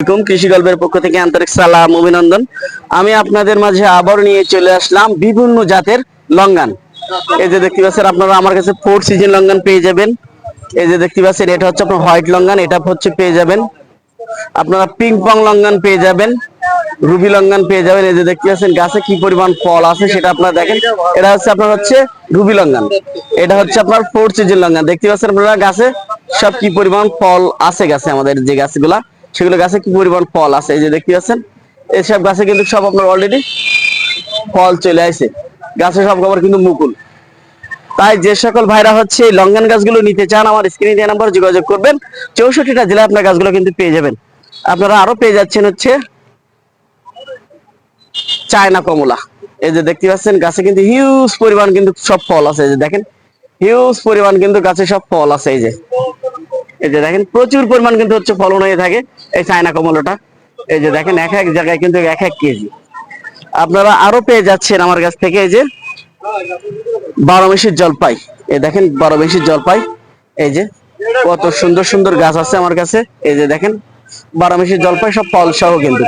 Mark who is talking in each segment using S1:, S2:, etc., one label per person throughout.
S1: আলাইকুম, কৃষি গল্পের পক্ষ থেকে আন্তরিক সালাম, অভিনন্দন। আমি আপনাদের মাঝে আবার নিয়ে চলে আসলাম বিভিন্ন জাতের লঙ্গান। এই যে দেখতে পাচ্ছেন, আপনারা আমার কাছে ফোর সিজন লঙ্গান পেয়ে যাবেন। এই যে দেখতে পাচ্ছেন, এটা হচ্ছে আপনার হোয়াইট লঙ্গান, এটা হচ্ছে পেয়ে যাবেন। আপনারা পিং পং লঙ্গান পেয়ে যাবেন রুবি লঙ্গান পেয়ে যাবেন। এই যে দেখতে পাচ্ছেন, গাছে কি পরিমাণ ফল আছে সেটা আপনারা দেখেন। এটা হচ্ছে আপনার হচ্ছে রুবি লঙ্গান। এটা হচ্ছে আপনার ফোর সিজন লঙ্গান। দেখতে পাচ্ছেন আপনারা গাছে সব কি পরিমাণ ফল আছে গাছে আমাদের যে গাছগুলা। সেগুলো গাছে কি পরিমাণ ফল আছে? এই যে দেখতে পাচ্ছেন এইসব গাছে কিন্তু সব আপনার অলরেডি ফল চলে আসে। গাছে সব খবর কিন্তু মুকুল। তাই যে সকল ভাইরা হচ্ছে এই লঙ্গান গাছগুলো নিতে চান, আমার স্ক্রিনে দেওয়া নাম্বার যোগাযোগ করবেন। চৌষট্টিটা জেলায় আপনার গাছগুলো কিন্তু পেয়ে যাবেন। আপনারা আরও পেয়ে যাচ্ছেন হচ্ছে চায়না কমলা। এই যে দেখতে পাচ্ছেন, গাছে কিন্তু হিউজ পরিমাণ কিন্তু সব ফল আছে। এই যে দেখেন হিউজ পরিমাণ কিন্তু গাছে সব ফল আছে। এই যে এই যে দেখেন, প্রচুর পরিমাণ কিন্তু হচ্ছে ফলন হয়ে থাকে এই চায়না কমলাটা। এই যে দেখেন, এক এক জায়গায় কিন্তু এক এক কেজি। আপনারা আরও পেয়ে যাচ্ছেন আমার কাছ থেকে এই যে বারো মেশির জলপাই। এই দেখেন, বারো মেশির জলপাই। এই যে কত সুন্দর সুন্দর গাছ আছে আমার কাছে। এই যে দেখেন, বারো মেশির জলপাই সব ফল সহ কিন্তু।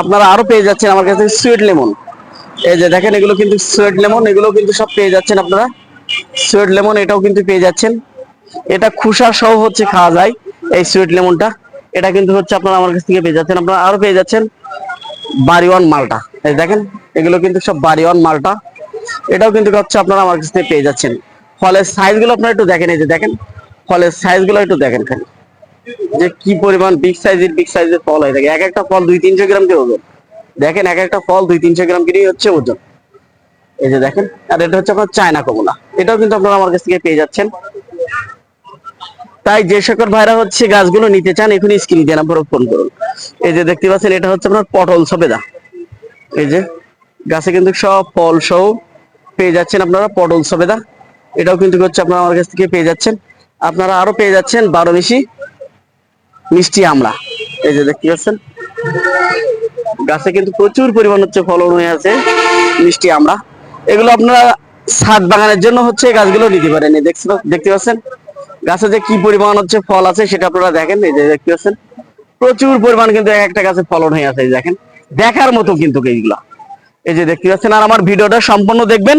S1: আপনারা আরও পেয়ে যাচ্ছেন আমার কাছে সুইট লেমন এই যে দেখেন, এগুলো কিন্তু সুইট লেমন এগুলো কিন্তু সব পেয়ে যাচ্ছেন আপনারা। সুইট লেমন এটাও কিন্তু পেয়ে যাচ্ছেন। এটা খুসা সহ হচ্ছে খাওয়া যায় এই সুইট লেমনটা। এটা কিন্তু হচ্ছে আপনারা আমার কাছ থেকে পেয়ে যাচ্ছেন। আপনারা আরও পেয়ে যাচ্ছেন বাড়িওয়ান মালটা। এই দেখেন, এগুলো কিন্তু সব বাড়িওয়ান মালটা। এটাও কিন্তু হচ্ছে আপনারা আমার কাছ থেকে পেয়ে যাচ্ছেন। ফলের সাইজগুলো আপনারা একটু দেখেন, এই যে দেখেন, ফলের সাইজগুলো একটু দেখেন খালি। যে কি পরিমাণ বিগ সাইজের বিগ সাইজের ফল হয়ে। থাকে এক একটা ফল দুই তিনশো গ্রাম করে ওজন? দেখেন, এক একটা ফল দুই তিনশো গ্রাম করেই হচ্ছে ওজন। এই যে দেখেন, আর এটা হচ্ছে আপনার চায়না কমলা। এটাও কিন্তু আপনারা আমার কাছ থেকে পেয়ে যাচ্ছেন। তাই যে সকল ভাইরা হচ্ছে গাছগুলো নিতে চান, এখনই স্ক্রিন দিয়ে নাম্বার ফোন করুন। এই যে দেখতে পাচ্ছেন, এটা হচ্ছে আপনার পটল সবেদা। এই যে, গাছে কিন্তু সব ফল সহ পেয়ে যাচ্ছেন আপনারা পটল সবেদা। এটাও কিন্তু হচ্ছে আপনারা আমার কাছ থেকে পেয়ে যাচ্ছেন। আপনারা আরও পেয়ে যাচ্ছেন বারো মিশি মিষ্টি আমড়া। এই যে দেখতে পাচ্ছেন, গাছে কিন্তু প্রচুর পরিমাণ হচ্ছে ফলন হয়ে আছে মিষ্টি আমড়া। এগুলো আপনারা ছাদ বাগানের জন্য হচ্ছে গাছগুলো নিতে পারেন। দেখতে পাচ্ছেন গাছে যে কি পরিমাণ হচ্ছে ফল আছে সেটা আপনারা দেখেন, এই যে দেখতে পাচ্ছেন। প্রচুর পরিমাণ কিন্তু এক একটা গাছে ফলন হয়ে আছে দেখেন। দেখার মতো কিন্তু এইগুলা। এই যে দেখতে পাচ্ছেন, আর আমার ভিডিওটা সম্পূর্ণ দেখবেন।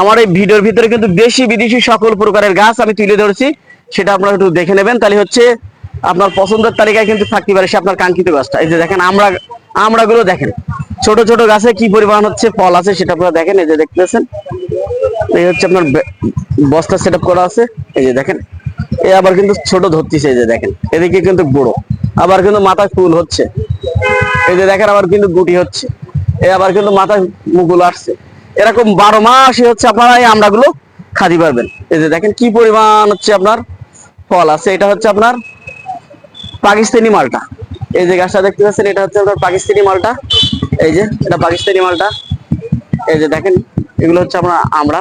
S1: আমার এই ভিডিওর ভিতরে কিন্তু দেশি বিদেশি সকল প্রকারের গাছ আমি তুলে ধরেছি, সেটা আপনারা একটু দেখে নেবেন। তাহলে হচ্ছে আপনার পছন্দের তালিকায় কিন্তু থাকতে পারে সে আপনার কাঙ্ক্ষিত গাছটা। এই যে দেখেন, আমরা আমরা গুলো দেখেন। ছোট ছোট গাছে কি পরিমাণ হচ্ছে ফল আছে সেটা আপনারা দেখেন, এই যে দেখতে পাচ্ছেন। এই হচ্ছে আপনার বস্তা সেট করা আছে। এই যে দেখেন এই আবার কিন্তু ছোট ধরতেছে যে দেখেন। এদিকে কিন্তু বড়। আবার কিন্তু মাথায় ফুল হচ্ছে। এই যে দেখেন আবার কিন্তু গুটি হচ্ছে। এই আবার কিন্তু মাথায় মুকুল আসছে। এরকম বারো মাসই হচ্ছে আপনারা এই আমড়াগুলো খাদি পারবেন। এই যে দেখেন কি পরিমাণ হচ্ছে আপনার ফল আছে। এটা হচ্ছে আপনার পাকিস্তানি মালটা। এই যে গাছটা দেখতে পাচ্ছেন, এটা হচ্ছে আপনার পাকিস্তানি মালটা। এই যে, এটা পাকিস্তানি মালটা। এই যে দেখেন, এগুলো হচ্ছে আপনার আমরা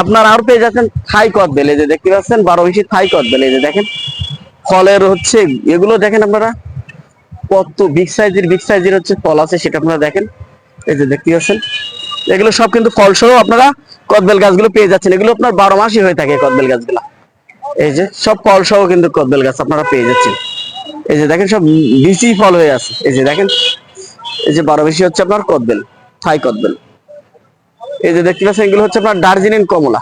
S1: আপনার আর পেয়ে যাচ্ছেন থাই কদবেল এই যে দেখতে পাচ্ছেন, বারো ইঞ্চি থাই কদবেল এই যে দেখেন। ফলের হচ্ছে, এগুলো দেখেন আপনারা, কত বিগ সাইজের বিগ সাইজের হচ্ছে ফল আছে, সেটা আপনারা দেখেন। এই যে দেখতে পাচ্ছেন, এগুলো সব কিন্তু ফল সহ আপনারা কদবেল গাছগুলো পেয়ে যাচ্ছেন। এগুলো আপনার বারো মাসই হয়ে থাকে কদবেল গাছগুলা। এই যে সব ফল সহ কিন্তু কদবেল গাছ আপনারা পেয়ে যাচ্ছেন। এই যে দেখেন, সব বিচি ফল হয়ে আছে। এই যে দেখেন, এই যে বারো বেশি হচ্ছে আপনার কদবেল থাই কদবেল এই যে দেখতে পাচ্ছেন, এগুলো হচ্ছে আপনার দার্জিলিং কমলা।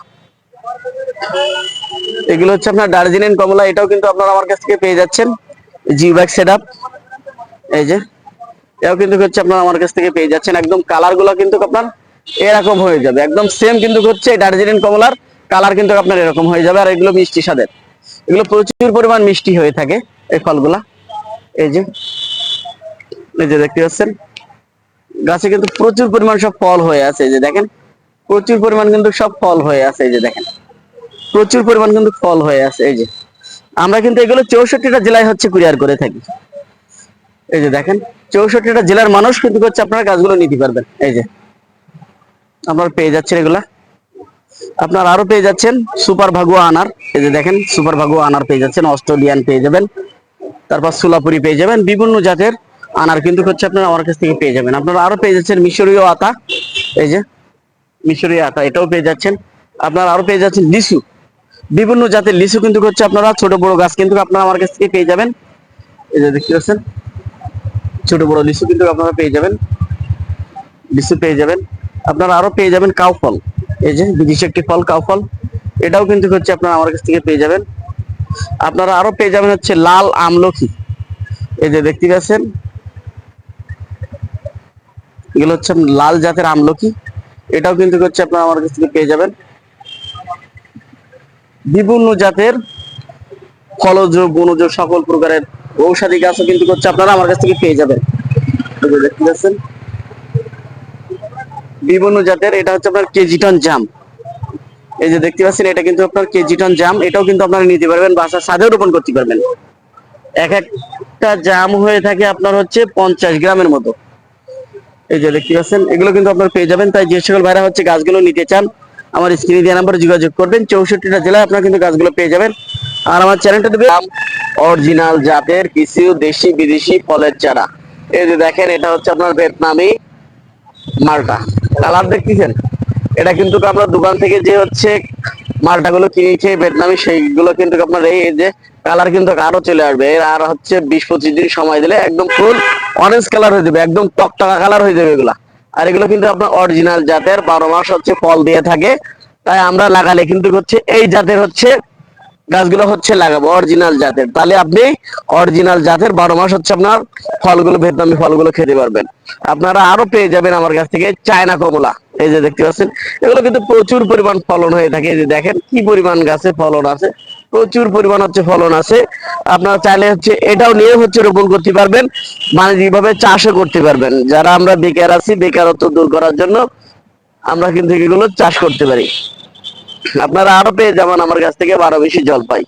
S1: এগুলো হচ্ছে আপনার দার্জিলিং কমলা, এটাও কিন্তু আপনারা আমার কাছ থেকে পেয়ে যাচ্ছেন। জি ব্যাগ সেট এই যে, এটাও কিন্তু হচ্ছে আপনারা আমার কাছ থেকে পেয়ে যাচ্ছেন। একদম কালারগুলো কিন্তু আপনার এরকম হয়ে যাবে। একদম সেম কিন্তু হচ্ছে দার্জিলিং কমলার, কালার কিন্তু আপনার এরকম হয়ে যাবে। আর এগুলো মিষ্টি স্বাদের। এগুলো প্রচুর পরিমাণ মিষ্টি হয়ে থাকে এই ফলগুলা। এই যে এই যে দেখতে পাচ্ছেন গাছে কিন্তু প্রচুর পরিমাণ সব ফল হয়ে আছে, এই যে দেখেন। প্রচুর পরিমাণ কিন্তু সব ফল হয়ে আছে, এই যে দেখেন। প্রচুর পরিমাণ কিন্তু ফল হয়ে আছে, এই যে। আমরা কিন্তু এগুলো চৌষট্টিটা জেলায় হচ্ছে কুরিয়ার করে থাকি। এই যে দেখেন, চৌষট্টিটা জেলার মানুষ কিন্তু হচ্ছে আপনারা গাছগুলো নিতে পারবেন, এই যে। আপনারা পেয়ে যাচ্ছেন এগুলা। আপনার আরও পেয়ে যাচ্ছেন সুপার ভাগুয়া আনার। এই যে দেখেন, সুপার ভাগুয়া আনার পেয়ে যাচ্ছেন, অস্ট্রেলিয়ান পেয়ে যাবেন। তারপর সুলাপুরি পেয়ে যাবেন, বিভিন্ন জাতের আনার কিন্তু হচ্ছে আপনারা আমার কাছ থেকে পেয়ে যাবেন। আপনারা আরও পেয়ে যাচ্ছেন মিশরীয় আতা। এই যে, মিশরীয় আতা, এটাও পেয়ে যাচ্ছেন। আপনারা আরও পেয়ে যাচ্ছেন লিচু। বিভিন্ন জাতের লিচু কিন্তু হচ্ছে আপনারা ছোট বড় গাছ কিন্তু আপনারা আমার কাছ থেকে পেয়ে যাবেন। এই যে দেখতে পাচ্ছেন, ছোট বড় লিচু কিন্তু আপনারা পেয়ে যাবেন। লিচু পেয়ে যাবেন। আপনারা আরও পেয়ে যাবেন কাউ ফল। এই যে, বিদেশি একটি ফল, কাউ ফল। এটাও কিন্তু হচ্ছে আপনারা আমার কাছ থেকে পেয়ে যাবেন। আপনারা আরও পেয়ে যাবেন হচ্ছে লাল আমলকি। এই যে দেখতে পাচ্ছেন এগুলো হচ্ছে লাল জাতের আমলকি। এটাও কিন্তু হচ্ছে আপনারা আমার কাছ থেকে পেয়ে যাবেন। বিভিন্ন জাতের ফলজ বনজ সকল প্রকারের ঔষধি গাছও কিন্তু হচ্ছে আপনারা আমার কাছ থেকে পেয়ে যাবেন। দেখতে বিভিন্ন জাতের, এটা হচ্ছে আপনার কেজিটন জাম। এই যে দেখতে পাচ্ছেন, এটা কিন্তু আপনার কেজিটন জাম। এটাও কিন্তু আপনারা নিতে পারবেন, বাসার ছাদেও রোপণ করতে পারবেন। এক একটা জাম হয়ে থাকে আপনার হচ্ছে পঞ্চাশ গ্রামের মতো। এই যে দেখতে পাচ্ছেন, এগুলো কিন্তু আপনারা পেয়ে যাবেন। তাই যে সকল ভাইরা হচ্ছে গাছগুলো নিতে চান, আমার স্ক্রিনে দেওয়া নাম্বারে যোগাযোগ করবেন। চৌষট্টিটা জেলায় আপনারা কিন্তু গাছগুলো পেয়ে যাবেন। আর আমার চ্যানেলটা দেবে অরিজিনাল জাতের কিছু দেশি বিদেশি ফলের চারা। এই যে দেখেন, এটা হচ্ছে আপনার ভিয়েতনামি মালটা। কালার দেখতেছেন? এটা কিন্তু আমরা দোকান থেকে যে হচ্ছে মালটা গুলো কিনেছি ভিয়েতনামি, সেইগুলো কিন্তু আপনার এই যে কালার কিন্তু আরও চলে আসবে। এর আর হচ্ছে বিশ পঁচিশ দিন সময় দিলে একদম ফুল অরেঞ্জ কালার হয়ে যাবে, একদম টকটকা কালার হয়ে যাবে এগুলা। আর এগুলো কিন্তু আপনার অরিজিনাল জাতের, বারো মাস হচ্ছে ফল দিয়ে থাকে। তাই আমরা লাগালে কিন্তু হচ্ছে এই জাতের হচ্ছে গাছগুলো হচ্ছে লাগাবো অরিজিনাল জাতের। তাহলে আপনি অরিজিনাল জাতের বারো মাস হচ্ছে আপনার ফলগুলো, ভিয়েতনামি ফলগুলো খেতে পারবেন। আপনারা আরও পেয়ে যাবেন আমার কাছ থেকে চায়না কমলা। এই যে দেখতে পাচ্ছেন, এগুলো কিন্তু প্রচুর পরিমাণ ফলন হয়ে থাকে। এই যে দেখেন কি পরিমাণ গাছে ফলন আছে। প্রচুর পরিমাণ হচ্ছে ফলন আছে। আপনারা চাইলে হচ্ছে এটাও নিয়ে হচ্ছে রোপণ করতে পারবেন। বাণিজ্যিকভাবে চাষও করতে পারবেন। যারা আমরা বেকার আছি, বেকারত্ব দূর করার জন্য আমরা কিন্তু এগুলো চাষ করতে পারি। আপনারা আরও পেয়ে যাবেন আমার কাছ থেকে বারো বেশি জল পাই।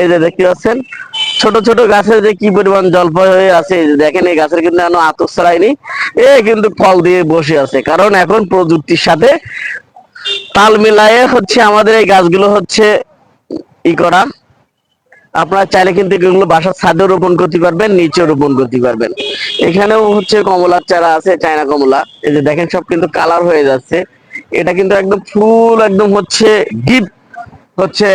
S1: এই যে দেখতে পাচ্ছেন, ছোট ছোট গাছের যে কি পরিমাণ জলপাই হয়ে আছে দেখেন, এই গাছের কিন্তু এখনও আতর ছড়ায়নি এ কিন্তু ফল দিয়ে বসে আছে। কারণ এখন প্রযুক্তির সাথে তাল মিলায়ে হচ্ছে আমাদের এই গাছগুলো হচ্ছে ই করা। আপনারা চাইলে কিন্তু এগুলো বাসার ছাদে রোপণ করতে পারবেন নিচে রোপণ করতে পারবেন। এখানেও হচ্ছে কমলার চারা আছে, চায়না কমলা। এই যে দেখেন সব কিন্তু কালার হয়ে যাচ্ছে। এটা কিন্তু একদম ফুল, একদম হচ্ছে ডিপ হচ্ছে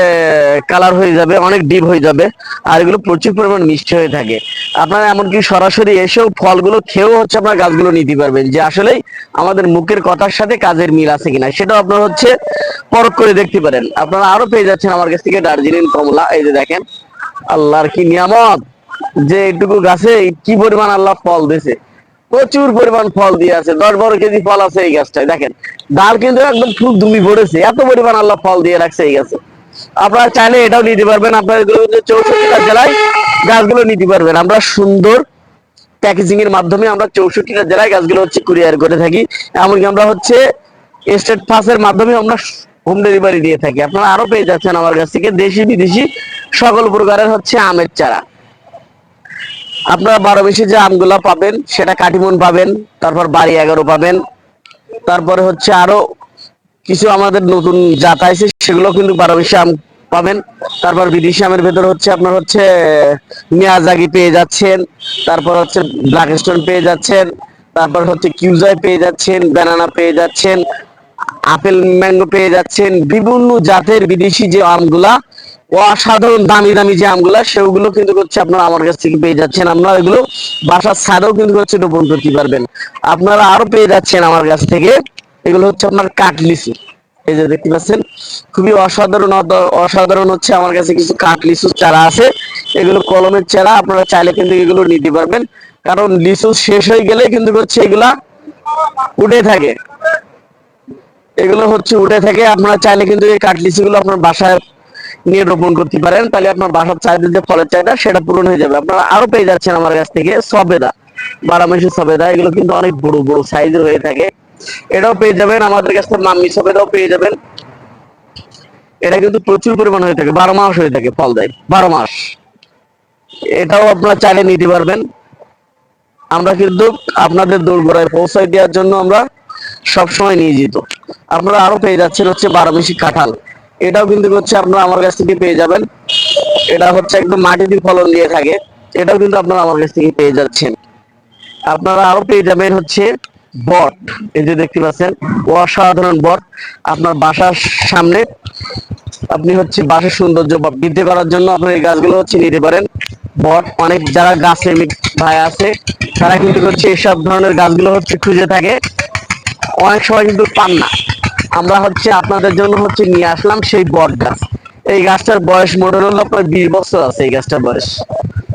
S1: কালার হয়ে যাবে, অনেক ডিপ হয়ে যাবে, আর এগুলো প্রচুর পরিমাণ মিষ্টি হয়ে থাকে। আপনারা এমনকি সরাসরি এসেও ফলগুলো খেয়েও হচ্ছে আপনার গাছগুলো নিতে পারবেন, যে আসলেই আমাদের মুখের কথার সাথে কাজের মিল আছে কিনা। সেটাও আপনারা হচ্ছে পরখ করে দেখতে পারেন। আপনারা আরও পেয়ে যাচ্ছেন আমার কাছ থেকে দার্জিলিং কমলা, এই যে দেখেন। আল্লাহর কি নিয়ামত! যে এইটুকু গাছে কি পরিমাণ আল্লাহ ফল দিয়েছে। প্রচুর পরিমাণ ফল দিয়ে আছে, দশ বারো কেজি ফল আছে এই গাছটায়, দেখেন। ডাল কিন্তু একদম ফুল দুমি ভরেছে, এত পরিমাণ আল্লাহ ফল দিয়ে রাখছে এই গাছে। আপনারা চাইলে এটাও নিতে পারবেন। আপনার চৌষট্টিটা জেলায় গাছগুলো নিতে পারবেন। আমরা সুন্দর প্যাকেজিং এর মাধ্যমে আমরা চৌষট্টিটা জেলায় গাছগুলো হচ্ছে কুরিয়ার করে থাকি। এমনকি আমরা হচ্ছে স্টেট পাসের মাধ্যমে আমরা হোম ডেলিভারি দিয়ে থাকি। আপনারা আরও পেয়ে যাচ্ছেন আমার কাছ থেকে দেশি, বিদেশি সকল প্রকারের হচ্ছে আমের চারা। আপনারা বারো বেশি যে আমগুলা পাবেন, সেটা কাটিমন পাবেন, তারপর বাড়ি এগারো পাবেন, তারপরে হচ্ছে আরও কিছু আমাদের নতুন জাত আছে সেগুলো কিন্তু বারো বেশি আম পাবেন। তারপর বিদেশি আমের ভেতর হচ্ছে আপনার হচ্ছে, মিয়াজাগি পেয়ে যাচ্ছেন, তারপর হচ্ছে ব্ল্যাক স্টোন পেয়ে যাচ্ছেন, তারপর হচ্ছে কিউজাই পেয়ে যাচ্ছেন, ব্যানানা পেয়ে যাচ্ছেন, আপেল, ম্যাঙ্গো পেয়ে যাচ্ছেন, বিভিন্ন জাতের বিদেশি যে আমগুলা, অসাধারণ দামি দামি যে আমগুলা, সেগুলো কিন্তু হচ্ছে আপনারা আমার কাছ থেকে পেয়ে যাচ্ছেন। আপনারা এগুলো বাসার ছাদেও কিন্তু হচ্ছে রোপণ করতে পারবেন। আপনারা আরও পেয়ে যাচ্ছেন আমার কাছ থেকে। এগুলো হচ্ছে আপনার কাঠলিচু এই যে দেখতে পাচ্ছেন, খুবই অসাধারণ অসাধারণ হচ্ছে আমার কাছে কিছু কাঠলিচু চারা আছে। এগুলো কলমের চারা, আপনারা চাইলে কিন্তু এগুলো নিতে পারবেন। কারণ লিচু শেষ হয়ে গেলে কিন্তু হচ্ছে এগুলা উঠে থাকে। এগুলো হচ্ছে উঠে থাকে, আপনারা চাইলে কিন্তু এই কাঠলিচি গুলো আপনার বাসায় নিয়ে রোপণ করতে পারেন। তাহলে আপনার বাসার চাহিদা যে ফলের চাহিদা, সেটা পূরণ হয়ে যাবে। আপনারা আরও পেয়ে যাচ্ছেন আমার কাছ থেকে সবেদা, বারামাসি সবেদা। এগুলো কিন্তু অনেক বড় বড় সাইজের হয়ে থাকে। এটাও পেয়ে যাবেন, আমাদের কাছ মাম্মি সবেদাও পেয়ে যাবেন। এটা কিন্তু প্রচুর পরিমাণ হয়ে থাকে, বারো মাস হয়ে থাকে ফল দেয়, বারো মাস। এটাও আপনারা চাইলে নিতে পারবেন। আমরা কিন্তু আপনাদের দোরগোড়ায় পৌঁছায় দেওয়ার জন্য আমরা সবসময় নিয়োজিত। আপনারা আরও পেয়ে যাচ্ছেন হচ্ছে বারোমেশি কাঁঠাল। এটাও কিন্তু হচ্ছে আপনারা আমার কাছ থেকে পেয়ে যাবেন। এটা হচ্ছে একদম মাটিতে ফলন দিয়ে থাকে। এটাও কিন্তু আপনারা আমার কাছ থেকে পেয়ে যাচ্ছেন। আপনারা আরও পেয়ে যাবেন হচ্ছে বট। এই যে দেখতে পাচ্ছেন, অসাধারণ বট। আপনার বাসার সামনে আপনি হচ্ছে বাসার সৌন্দর্য বৃদ্ধি করার জন্য আপনার এই গাছগুলো হচ্ছে নিতে পারেন। বট, অনেক যারা গাছ প্রেমিক ভাই আছে, তারা কিন্তু হচ্ছে এসব ধরনের গাছগুলো হচ্ছে খুঁজে থাকে। অনেক সময় কিন্তু পান না। আমরা হচ্ছে আপনাদের জন্য হচ্ছে নিয়ে আসলাম সেই বট গাছ। এই গাছটার বয়স হলো আপনার বিশ বছর আছে, এই গাছটার বয়স।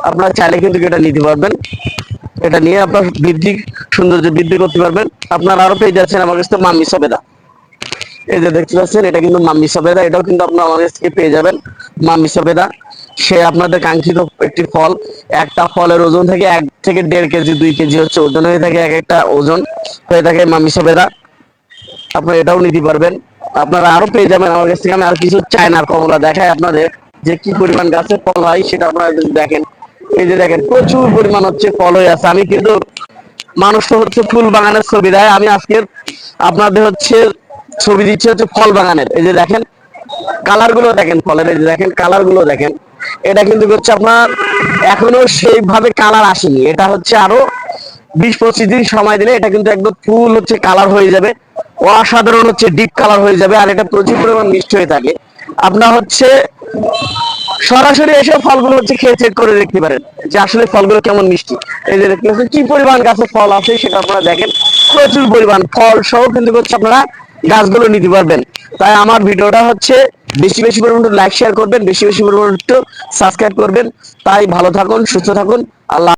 S1: আপনারা চাইলে কিন্তু এটা নিতে পারবেন। এটা নিয়ে আপনার বৃদ্ধি, সৌন্দর্য বৃদ্ধি করতে পারবেন। আপনার আরও পেয়ে যাচ্ছেন আমার কাছে মাম্মি সবেদা। এই যে দেখতে পাচ্ছেন, এটা কিন্তু মাম্মি সবেদা, এটাও কিন্তু আপনার আমার কাছ থেকে পেয়ে যাবেন। মাম্মি সবেদা, সে আপনাদের কাঙ্ক্ষিত একটি ফল। একটা ফলের ওজন থেকে এক থেকে দেড় কেজি, দুই কেজি হচ্ছে ওজন। হয়ে থাকে এক একটা ওজন। হয়ে থাকে মাম্মি সবেদা। আপনারা এটাও নিতে পারবেন। আপনারা আরও পেয়ে যাবেন আমার কাছ থেকে। আমি আর কিছু চায়নার কমলা দেখাই আপনাদের যে কি পরিমাণ গাছে ফল হয়, সেটা আপনারা দেখেন। এই যে দেখেন, প্রচুর পরিমাণ হচ্ছে ফল হয়ে আছে। আমি কিন্তু মানুষ তো হচ্ছে ফুল বাগানের ছবি দেয়। আমি আজকের আপনাদের হচ্ছে ছবি দিচ্ছি হচ্ছে ফল বাগানের। এই যে দেখেন কালারগুলো দেখেন ফলের। এই যে দেখেন কালারগুলো দেখেন। এটা কিন্তু হচ্ছে আপনার এখনও সেইভাবে কালার আসেনি। এটা হচ্ছে আরও বিশ পঁচিশ দিন সময় দিলে এটা কিন্তু একদম ফুল হচ্ছে কালার হয়ে যাবে। অসাধারণ হচ্ছে, ডিপ কালার হয়ে যাবে। আর এটা প্রচুর পরিমাণ মিষ্টি হয়ে থাকে। আপনার হচ্ছে সরাসরি এসে ফলগুলো হচ্ছে খেয়ে চেক করে দেখতে পারেন যে আসলে ফলগুলো কেমন মিষ্টি। এই যে দেখতে পাচ্ছেন, কি পরিমাণ গাছে ফল আছে সেটা আপনারা দেখেন। প্রচুর পরিমাণ ফল সহ কিন্তু হচ্ছে আপনারা গাছগুলো নিতে পারবেন। তাই আমার ভিডিওটা হচ্ছে বেশি বেশি পরিমাণ লাইক শেয়ার করবেন, বেশি বেশি পরিমাণ সাবস্ক্রাইব করবেন। তাই ভালো থাকুন, সুস্থ থাকুন। আল্লাহ